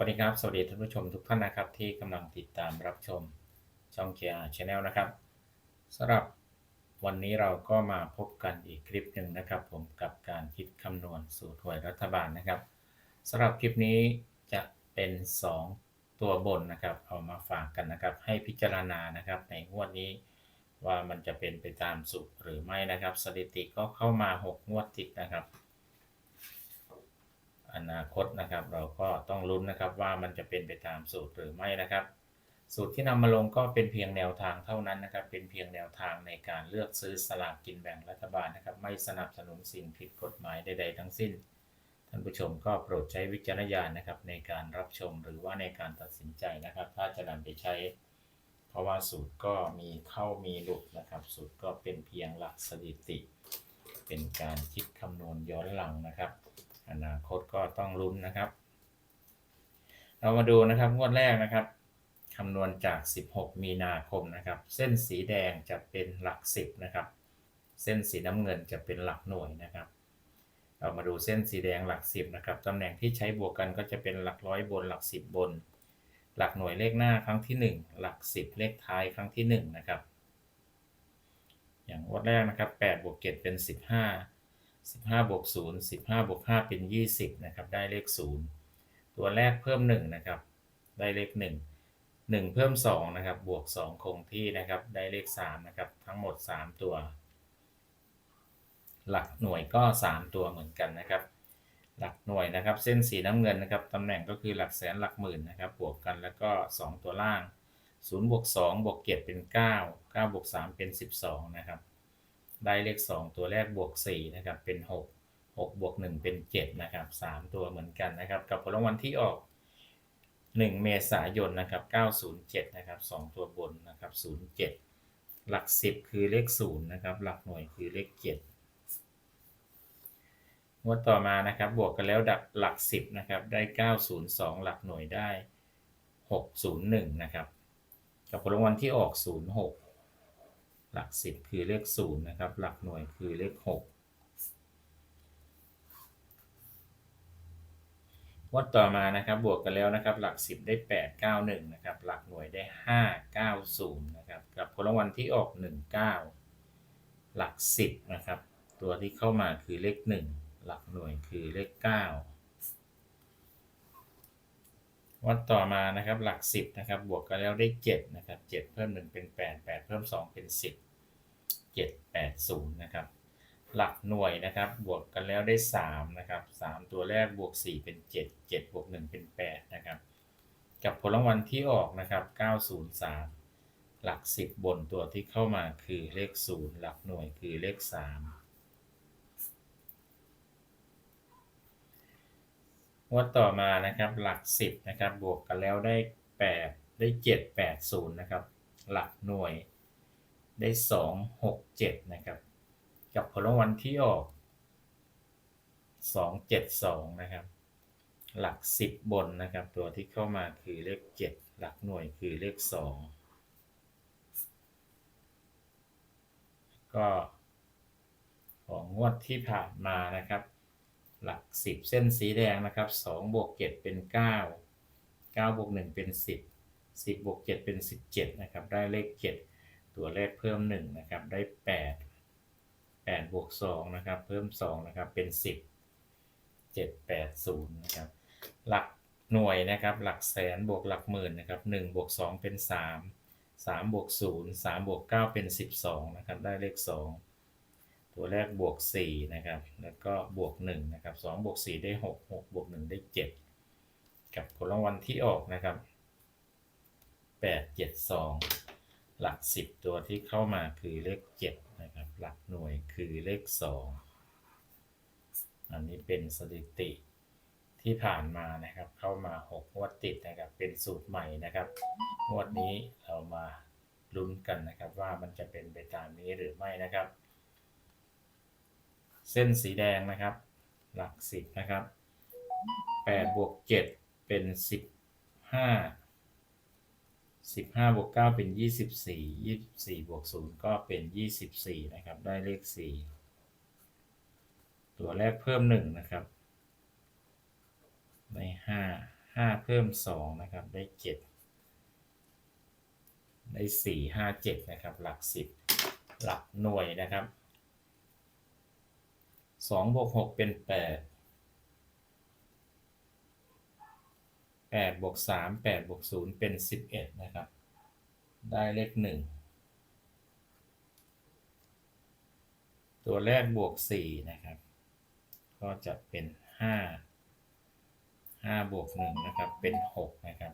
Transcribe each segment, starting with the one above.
วัสดีครับ สวัสดีท่านผู้ชมทุกท่านนะครับที่กำลังติดตามรับชมช่อง KR Channel นะครับสำหรับวันนี้เราก็มาพบกันอีกคลิปหนึ่งนะครับ ผมกับการคิดคำนวณสูตรหวยรัฐบาลนะครับสำหรับคลิปนี้จะเป็น 2 ตัวบนนะครับ เอามาฝากกันนะครับ ให้พิจารณานะครับ ในงวดนี้ว่ามันจะเป็นไปตามสูตรหรือไม่นะครับ สถิติก็เข้ามา 6 งวดติดนะครับ อนาคตนะครับ เราก็ต้องลุ้นนะครับว่ามันจะเป็นไปตามสูตรหรือไม่นะครับ สูตรที่นำมาลงก็เป็นเพียงแนวทางเท่านั้นนะครับ เป็นเพียงแนวทางในการเลือกซื้อสลากกินแบ่งรัฐบาลนะครับ ไม่สนับสนุนสิ่งผิดกฎหมายใด ๆ ทั้งสิ้น ท่านผู้ชมก็โปรดใช้วิจารณญาณนะครับในการรับชมหรือว่าในการตัดสินใจนะครับ ถ้าจะนำไปใช้ เพราะว่าสูตรก็มีเข้ามีหลุดนะครับ สูตรก็เป็นเพียงหลักสถิติ เป็นการคิดคำนวณย้อนหลังนะครับ อนาคตก็ต้องลุ้นนะครับ เรามาดูนะครับงวดแรกนะครับคำนวณจาก 16 มีนาคมนะครับ เส้นสีแดงจะเป็นหลัก 10 นะครับ เส้นสีน้ำเงินจะเป็นหลักหน่วยนะครับ เรามาดูเส้นสีแดงหลัก 10 นะครับตำแหน่งที่ใช้บวกกันก็จะเป็นหลักร้อยบนหลัก 10 บน หลักหน่วยเลขหน้าครั้งที่ 1 หลัก 10 เลขท้ายครั้งที่ 1 นะครับ อย่างงวดแรกนะครับ8บวก7เป็น 15 15บวก0 15บวก5เป็น 20นะครับได้เลข 0 ตัวแรกเพิ่ม1นะครับได้เลข 1 1 เพิ่ม2นะครับบวก 2 คงที่นะครับได้เลข3นะครับทั้งหมด 3 ตัว หลักหน่วยก็ 3 ตัวเหมือนกันนะครับ หลักหน่วยนะครับเส้นสีน้ำเงินนะครับตำแหน่งก็คือหลักแสนหลักหมื่นนะครับบวกกันแล้วก็ 2 ตัวล่าง0บวก2บวก7เป็น 9 9บวก3เป็น 12นะครับ ได้เลข 2 ตัวแรกบวก4นะครับเป็น 6 6บวก1เป็น7นะครับ3ตัวเหมือนกันนะครับ กับผลรางวัลที่ออก 1 เมษายนนะครับ907นะครับ2ตัวบนนะครับ07 หลัก 10 คือเลข0นะครับหลักหน่วยคือเลข 7งวดต่อมานะครับบวกกันแล้วดับหลัก 10นะครับได้ 902 หลักหน่วยได้ 601นะครับกับผลรางวัลที่ออก 06 หลัก10คือเลข0นะครับ หลักหน่วยคือเลข6งวดต่อมานะครับบวกกันแล้วนะครับ หลัก 10 ได้ 8 91นะครับหลักหน่วยได้ 5 90นะครับกับผลรางวัลที่ออก 19 หลัก 10นะครับตัวที่เข้ามาคือเลข 1 หลักหน่วยคือเลข 9 วัดต่อมานะครับหลัก 10นะครับบวกกันแล้วได้7นะครับ7เพิ่ม 1 เป็น 8 8 เพิ่ม 2 เป็น 10 7 8 0 นะครับ หลักหน่วยนะครับบวกกันแล้วได้ 3 นะครับ 3 ตัวแรกบวก 4 เป็น 7 7 บวก 1 เป็น 8 นะครับ กับผลรางวัลที่ออกนะครับ 903 หลัก 10 บนตัวที่เข้ามาคือเลข 0 หลักหน่วยคือเลข 3งวดต่อมานะครับหลัก 10นะครับบวกกันแล้วได้ 8 ได้ 7 8 0 นะครับ หลักหน่วย ได้ 2 6 7 นะครับ กับผลรางวัลที่ออก 2 7 2 นะครับ หลัก 10 บนนะครับ ตัวที่เข้ามาคือเลข 7 หลักหน่วยคือเลข 2 ก็ของงวดที่ผ่านมานะครับ หลัก 10 เส้นสีแดงนะครับ2บวก7เป็น 9 9บวก1เป็น 10 10บวก7เป็น 17 นะครับ ได้เลข 7 ตัวเลขเพิ่ม1นะครับได้ 8 8บวก2นะครับเพิ่ม2นะครับเป็น 10 7 8 0นะครับหลักหน่วยนะครับหลักแสนบวกหลักหมื่นนะครับ1บวก2เป็น 3 3บวก0 3บวก9เป็น 12นะครับได้เลข 2 ตัวแรกบวก4นะครับแล้วก็บวก1นะครับ2บวก4ได้ 6 6บวก1ได้ 7 กับผลรางวัลที่ออกนะครับ8 7 2 หลัก 10 ตัวที่เข้ามาคือเลข 7 นะครับ หลักหน่วยคือเลข 2 อันนี้เป็นสถิติที่ผ่านมานะครับ เข้ามา6งวดติดนะครับ เป็นสูตรใหม่นะครับงวดนี้เรามาลุ้นกันนะครับ ว่ามันจะเป็นไปตามนี้หรือไม่นะครับ เส้นสีแดงนะครับ หลักสิบนะครับแปดบวกเจ็ดเป็นสิ บห้าสิบห้าบวกเก้าเป็นยี่สิบสี่ยี่สิบสี่บวกศูนย์ก็เป็นยี่สิบสี่นะครับ ได้เลขสี่ตัวแรกเพิ่มหนึ่งนะครับ ได้ห้าห้าเพิ่มสองนะครับ ได้เจ็ดได้สี่ห้าเจ็ดนะครับ หลักสิบหลักหน่วยนะครับสองบวกหกเป็นแปดแปดบวกสามแปดบวกศูนย์เป็นสิบเอ็ดนะครับ ได้เลขหนึ่งตัวแรกบวกสี่นะครับ ก็จะเป็นห้าห้าบวกหนึ่งนะครับ เป็นหกนะครับ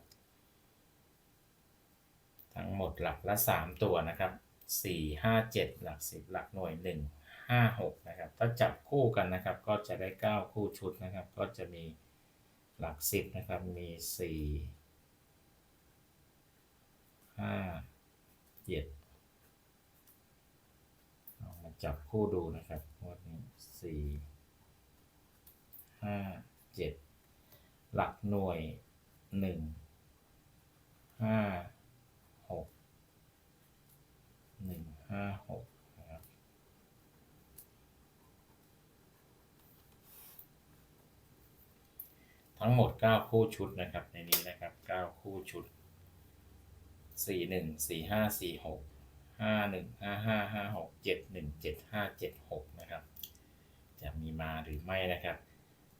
ทั้งหมดหลักละสามตัวนะครับสี่ห้าเจ็ดหลักสิบหลักหน่วยหนึ่งห้าหกนะครับ ถ้าจับคู่กันนะครับ ก็จะได้เก้าคู่ชุดนะครับ ก็จะมี หลักสิบนะครับมีสี่ห้าเจ็ดลองมาจับคู่ดูนะครับงวดนี้สี่ห้าเจ็ดหลักหน่วยหนึ่งห้าหกหนึ่งห้าหกนะครับ ทั้งหมด 9 คู่ชุดนะครับ ในนี้นะครับ 9 คู่ชุด 4 1 4 5 4 6 5 1 5 5 5 6 7 1 7 5 7 6 นะครับ จะมีมาหรือไม่นะครับ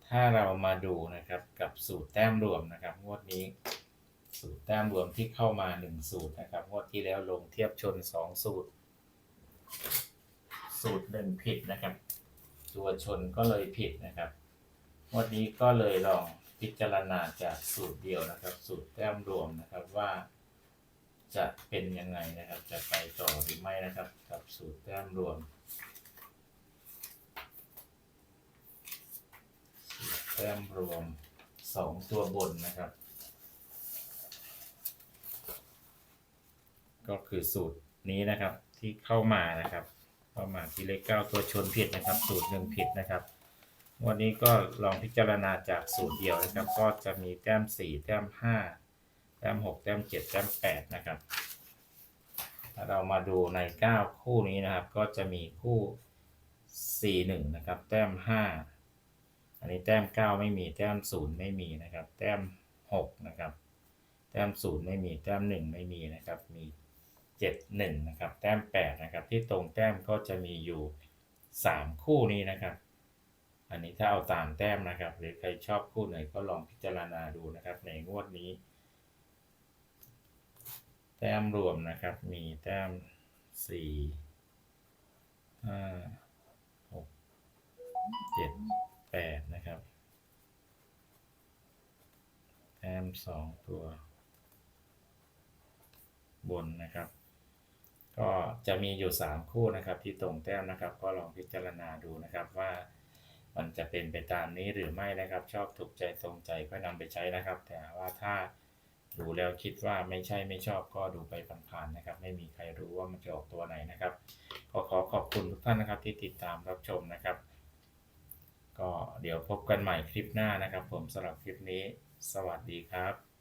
ถ้าเรามาดูนะครับกับสูตรแต้มรวมนะครับงวดนี้สูตรแต้มรวมที่เข้ามา 1 สูตรนะครับงวดที่แล้วลงเทียบชน 2 สูตร สูตรหนึ่งผิดนะครับ ตัวชนก็เลยผิดนะครับงวันนี้ก็เลยลอง พิจารณาจากสูตรเดียวนะครับ สูตรแต้มรวมนะครับว่า จะเป็นยังไงนะครับ จะไปต่อหรือไม่นะครับ กับสูตรแต้มรวมสูตรแต้มรวมสองตัวบนนะครับ ก็คือสูตรนี้นะครับที่เข้ามานะครับ เข้ามาที่เลขเก้าตัวชนผิดนะครับ สูตรหนึ่งผิดนะครับ วันนี้ก็ลองพิจารณาจากสูตรเดียวนะครับ ก็จะมีแต้มสี่แต้มห้าแต้มหกแต้มเจ็ดแต้มแปดนะครับถ้าเรามาดูในเก้าคู่นี้นะครับ ก็จะมีคู่สี่หนึ่งนะครับ แต้มห้าอันนี้แต้มเก้าไม่มีแต้มศูนย์ไม่มีนะครับ แต้มหกนะครับ แต้มศูนย์ไม่มีแต้มหนึ่งไม่มีนะครับ มีเจ็ดหนึ่งนะครับ แต้มแปดนะครับ ที่ตรงแต้มก็จะมีอยู่สามคู่นี้นะครับ อันนี้ถ้าเอาตามแต้มนะครับ หรือใครชอบคู่ไหนก็ลองพิจารณาดูนะครับ ในงวดนี้ แต้มรวมนะครับ มีแต้มสี่ห้าหกเจ็ดแปดนะครับ แต้มสองตัว บนนะครับ ก็จะมีอยู่3คู่นะครับที่ตรงแต้มนะครับ ก็ลองพิจารณาดูนะครับว่า มันจะเป็นไปตามนี้หรือไม่นะครับ ชอบถูกใจตรงใจก็นำไปใช้นะครับ แต่ว่าถ้าดูแล้วคิดว่าไม่ใช่ไม่ชอบก็ดูไปผ่านๆนะครับ ไม่มีใครรู้ว่ามันจะออกตัวไหนนะครับก็ขอขอบคุณทุกท่านนะครับที่ติดตามรับชมนะครับ ก็เดี๋ยวพบกันใหม่คลิปหน้านะครับ ผมสำหรับคลิปนี้ สวัสดีครับ